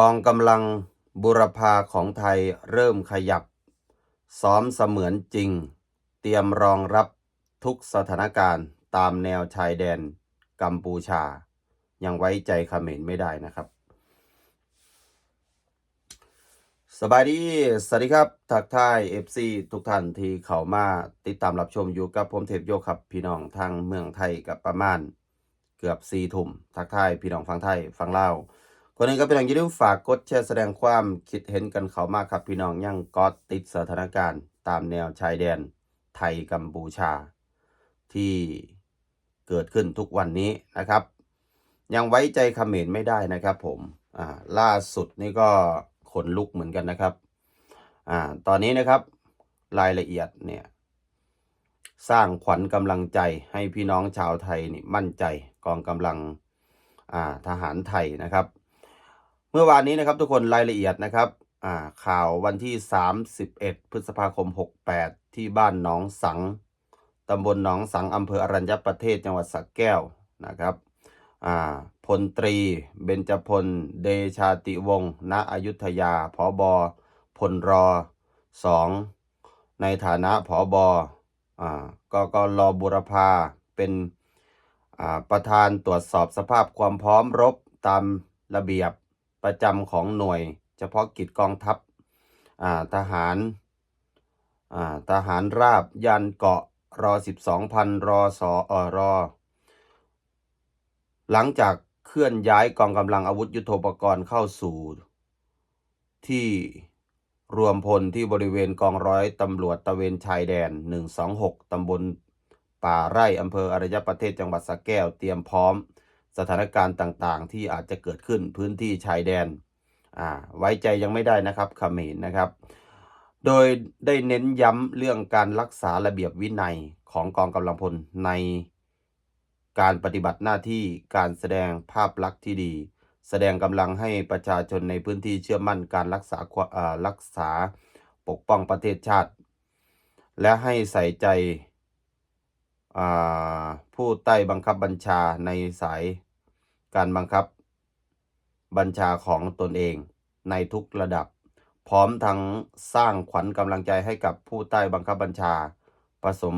กองกำลังบุรพาของไทยเริ่มขยับ ซ้อมเสมือนจริง เตรียมรองรับทุกสถานการณ์ตามแนวชายแดนกัมพูชา ยังไว้ใจเขมรไม่ได้นะครับ สบายดี สวัสดีครับ ทักทาย FC ทุกท่านที่เข้ามาติดตามรับชมอยู่กับผมเทพโยครับ พี่น้องทางเมืองไทยกับประมาณ เกือบสี่ทุ่มทักทายพี่น้องฟังไทยฟังเล่า คนนึงก็เป็นอย่างอย่าลืมฝากกดแชร์แสดงความคิดเห็นกันเขามากครับพี่น้องยังกอดติดสถานการณ์ ตามแนวชายแดนไทยกัมพูชา ที่เกิดขึ้นทุกวันนี้นะครับ ยังไว้ใจเขมรไม่ได้นะครับผมอ่าล่าสุดนี่ก็ขนลุกเหมือนกันนะครับอ่าตอนนี้นะครับรายละเอียดเนี่ยสร้างขวัญกำลังใจให้พี่น้องชาวไทยนี่มั่นใจกองกำลังอ่าทหารไทยนะครับ มื่อวานนี้นะครับทุกคนรายละเอียดนะครับข่าววันที่ 31 พฤษภาคม 68 ที่บ้านหนองสังตำบลหนองสังอำเภออรัญญประเทศจังหวัดสระแก้วนะครับพลตรี เบญจพล เดชาติวงศ์ณอยุธยาผอบอพลรอสองในฐานะผอบอกกรบุรพาเป็นประธานตรวจสอบสภาพความพร้อมรบตามระเบียบ ประจำของหน่วย เฉพาะกิจกองทัพทหารทหารราบยันเกาะรอสิบสองพันรอสออรอ หลังจากเคลื่อนย้ายกองกำลังอาวุธยุโทโธปกรณ์เข้าสู่ ที่รวมพลที่บริเวณกองร้อยตำรวจตระเวนชายแดน 126ตำบลป่าไร่อำเภออารยประเทศจังหวัดสระแก้วเตรียมพร้อม สถานการณ์ต่างๆ ที่อาจจะเกิดขึ้นพื้นที่ชายแดนไว้ใจยังไม่ได้นะครับเขมรนะครับ โดยได้เน้นย้ำเรื่องการรักษาระเบียบวินัยของกองกำลังพลในการปฏิบัติหน้าที่การแสดงภาพลักษณ์ที่ดี แสดงกำลังให้ประชาชนในพื้นที่เชื่อมั่นการรักษารักษาปกป้องประเทศชาติ และให้ใส่ใจผู้ใต้บังคับบัญชาในสาย การบังคับ บัญชาของตนเองในทุกระดับ พร้อมทั้งสร้างขวัญกำลังใจให้กับผู้ใต้บังคับบัญชา ผสม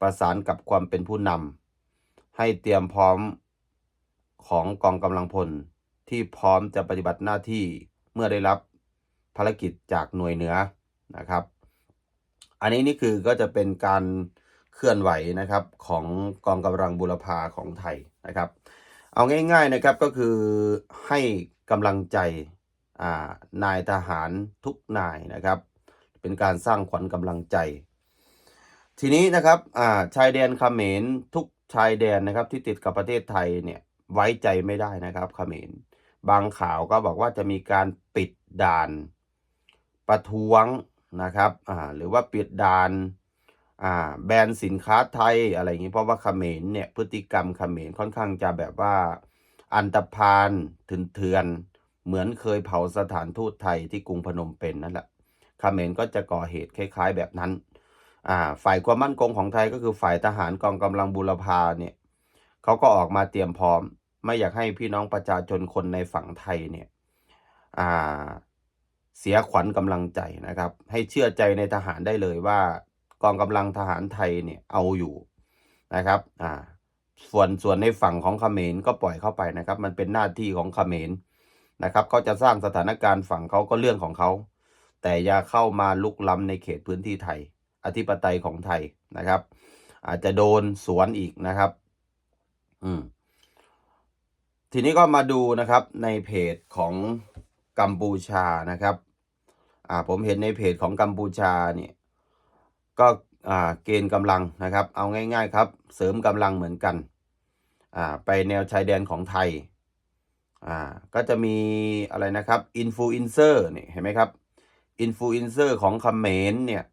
ประสานกับความเป็นผู้นำให้เตรียมพร้อมของกองกำลังพลที่พร้อมจะปฏิบัติหน้าที่เมื่อได้รับภารกิจจากหน่วยเหนือนะครับ อันนี้นี่คือก็จะเป็นการเคลื่อนไหวนะครับของกองกำลังบุรพาของไทยนะครับ เอาง่าย ๆนะครับก็คือให้กำลังใจนายทหารทุกนายนะครับ เป็นการสร้างขวัญกำลังใจ ทีนี้นะครับอ่าชายแดนเขมรทุกชายแดนนะครับที่ติดกับประเทศไทยเนี่ยไว้ใจไม่ได้นะครับเขมรบางข่าวก็บอกว่าจะมีการปิดด่านประท้วงนะครับอ่าหรือว่าปิดด่าน อ่าแบนสินค้าไทยอะไรอย่างนี้เพราะว่าเขมรเนี่ยพฤติกรรมเขมรค่อนข้างจะแบบว่า อันตรพานเถื่อนเหมือนเคยเผาสถานทูตไทยที่กรุงพนมเปญนนั่นแหละเขมรก็จะก่อเหตุคล้ายๆแบบนั้นอ่าฝ่ายความมั่นคงของไทยก็คือฝ่ายทหารกองกำลังบุรพาเนี่ยเขาก็ออกมาเตรียมพร้อม ไม่อยากให้พี่น้องประชาชนคนในฝั่งไทยเนี่ยอ่าเสียขวัญกำลังใจนะครับ ให้เชื่อใจในทหารได้เลยว่า กองกำลังทหารไทยเนี่ยเอาอยู่นะครับอ่าส่วนส่วนในฝั่งของเขมรก็ปล่อยเข้าไปนะครับ มันเป็นหน้าที่ของเขมรนะครับเขาจะสร้างสถานการณ์ฝั่งเขาก็เรื่องของเขาแต่อย่าเข้ามาลุกล้ำในเขตพื้นที่ไทย อธิปไตยของไทยนะครับ อาจจะโดนสวนอีกนะครับ อืม ทีนี้ก็มาดูนะครับในเพจของกัมพูชานะครับ อ่า ผมเห็นในเพจของกัมพูชาเนี่ย ก็เกณฑ์กำลังนะครับ เอาง่าย ๆ ครับ เสริมกำลังเหมือนกันไปแนวชายแดนของไทยก็จะมีอะไรนะครับอินฟลูเอนเซอร์เนี่ยเห็นไหมครับอินฟลูเอนเซอร์ของเขมรเนี่ย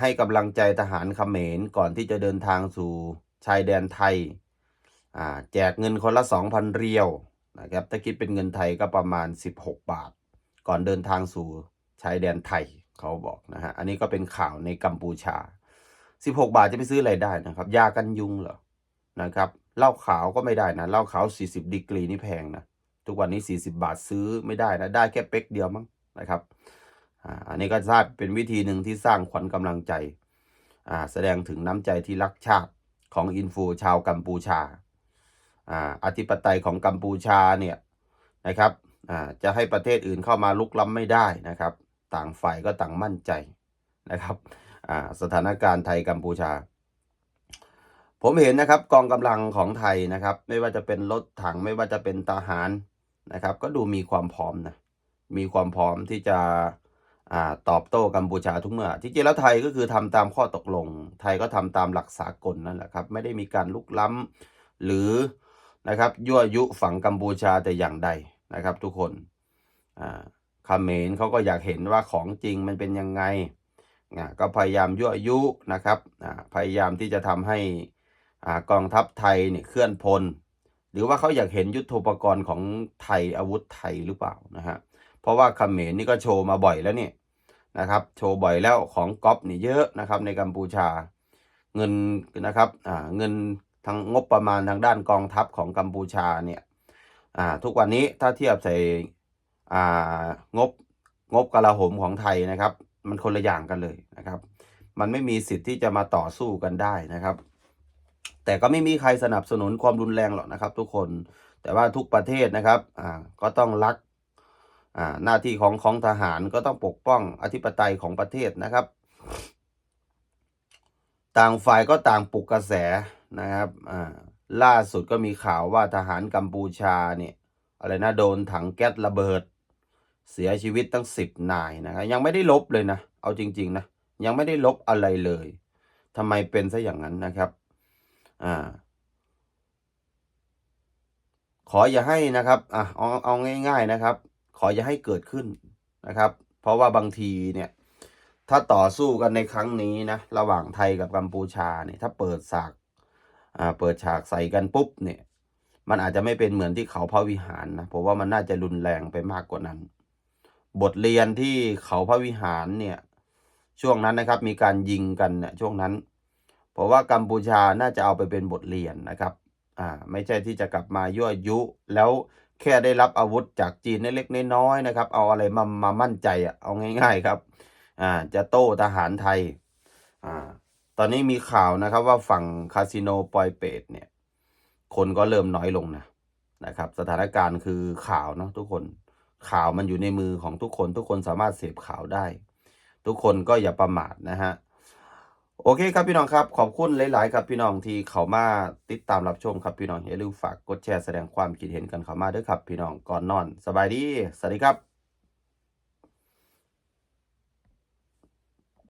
ให้กำลังใจทหารเขมรก่อนที่จะเดินทางสู่ชายแดนไทยแจกเงินคนละ 2,000 เรียวนะครับถ้าคิดเป็นเงินไทยก็ประมาณ 16 บาท ก่อนเดินทางสู่ชายแดนไทย เขาบอกนะฮะ อันนี้ก็เป็นข่าวในกัมพูชา 16 บาทจะไปซื้ออะไรได้นะครับ ยากันยุงเหรอ นะครับ เหล้าขาวก็ไม่ได้นะ เหล้าขาว 40 ดีกรีนี่แพงนะ ทุกวันนี้ 40 บาทซื้อไม่ได้นะ ได้แค่เป๊กเดียวมั้งนะครับอ่าอันนี้ก็ทราบเป็นวิธีหนึ่งที่สร้างขวัญกำลังใจอ่าแสดงถึงน้ำใจที่รักชาติของอินฟูชาวกัมพูชาอ่าอธิปไตยของกัมพูชาเนี่ยนะครับอ่าจะให้ประเทศอื่นเข้ามาลุกล้ำไม่ได้นะครับ ต่างฝ่ายก็ต่างมั่นใจนะครับสถานการณ์ไทยกัมพูชา ผมเห็นนะครับกองกำลังของไทยนะครับ ไม่ว่าจะเป็นรถถังไม่ว่าจะเป็นทหารนะครับ ก็ดูมีความพร้อมนะมีความพร้อมที่จะอตอบโต้กัมพูชาทุกเมื่อที่จริงแล้วไทยก็คือทำตามข้อตกลง ไทยก็ทำตามหลักสากลนั่นแหละครับ ไม่ได้มีการลุกล้ำหรือนะครับยั่วยุฝังกัมพูชาแต่อย่างใดนะครับ ทุกคนอ่า เขมรเขาก็อยากเห็นว่าของจริงมันเป็นยังไงก็พยายามยั่วยุนะครับพยายามที่จะทำให้กองทัพไทยเนี่ยเคลื่อนพล หรือว่าเขาอยากเห็นยุทธปกรณ์ของไทยอาวุธไทยหรือเปล่านะฮะเพราะว่าเขมรนี่ก็โชว์มาบ่อยแล้วเนี่ยนะครับโชว์บ่อยแล้วของก๊อปนี่เยอะนะครับในกัมพูชาเงินนะครับเงินทางงบประมาณทางด้านกองทัพของกัมพูชาเนี่ยทุกวันนี้ถ้าเทียบใส่ งบงบกลาโหมของไทยนะครับ มันคนละอย่างกันเลยนะครับ มันไม่มีสิทธิ์ที่จะมาต่อสู้กันได้นะครับ แต่ก็ไม่มีใครสนับสนุนความรุนแรงหรอกนะครับ ทุกคนแต่ว่าทุกประเทศนะครับอ่าก็ต้องรักอ่าหน้าที่ของของทหารก็ต้องปกป้องอธิปไตยของประเทศนะครับ ต่างฝ่ายก็ต่างปลุกกระแสนะครับอ่าล่าสุดก็มีข่าวว่าทหารกัมพูชาเนี่ยอะไรนะโดนถังแก๊สระเบิด เสียชีวิตตั้งสิบนายนะครับยังไม่ได้ลบเลยนะ เอาจริง ๆ นะ ยังไม่ได้ลบอะไรเลยทำไมเป็นซะอย่างนั้นนะครับ อ่า ขออย่าให้นะครับ อะเอาเอาง่าย ๆนะครับ ขออย่าให้เกิดขึ้นนะครับ เพราะว่าบางทีเนี่ย ถ้าต่อสู้กันในครั้งนี้นะ ระหว่างไทยกับกัมพูชาเนี่ย ถ้าเปิดฉาก อ่า เปิดฉากใส่กันปุ๊บเนี่ย มันอาจจะไม่เป็นเหมือนที่เขาพระวิหารนะ ผมว่ามันน่าจะรุนแรงไปมากกว่านั้น บทเรียนที่เขาพระวิหารเนี่ยช่วงนั้นนะครับมีการยิงกันเนี่ยช่วงนั้น เพราะว่ากัมพูชาน่าจะเอาไปเป็นบทเรียนนะครับอ่าไม่ใช่ที่จะกลับมายั่วยุ แล้วแค่ได้รับอาวุธจากจีนเล็กๆน้อยๆนะครับ เอาอะไรมามามั่นใจอะเอาง่าย ๆครับอ่าจะโต้ทหารไทยอ่าตอนนี้มีข่าวนะครับว่าฝั่งคาสิโนปอยเปตเนี่ยคนก็เริ่มน้อยลงนะนะครับ สถานการณ์คือข่าวเนาะทุกคน ข่าวมันอยู่ในมือของทุกคนทุกคนสามารถเสพข่าวได้ ทุกคนก็อย่าประมาทนะฮะโอเคครับพี่น้องครับ ขอบคุณหลาย ๆ ครับพี่น้องที่เขามาติดตามรับชมครับพี่น้องอย่าลืมฝากกดแชร์แสดงความคิดเห็นกันเข้ามาด้วยครับ พี่น้องก่อนนอน สบายดีสวัสดีครับ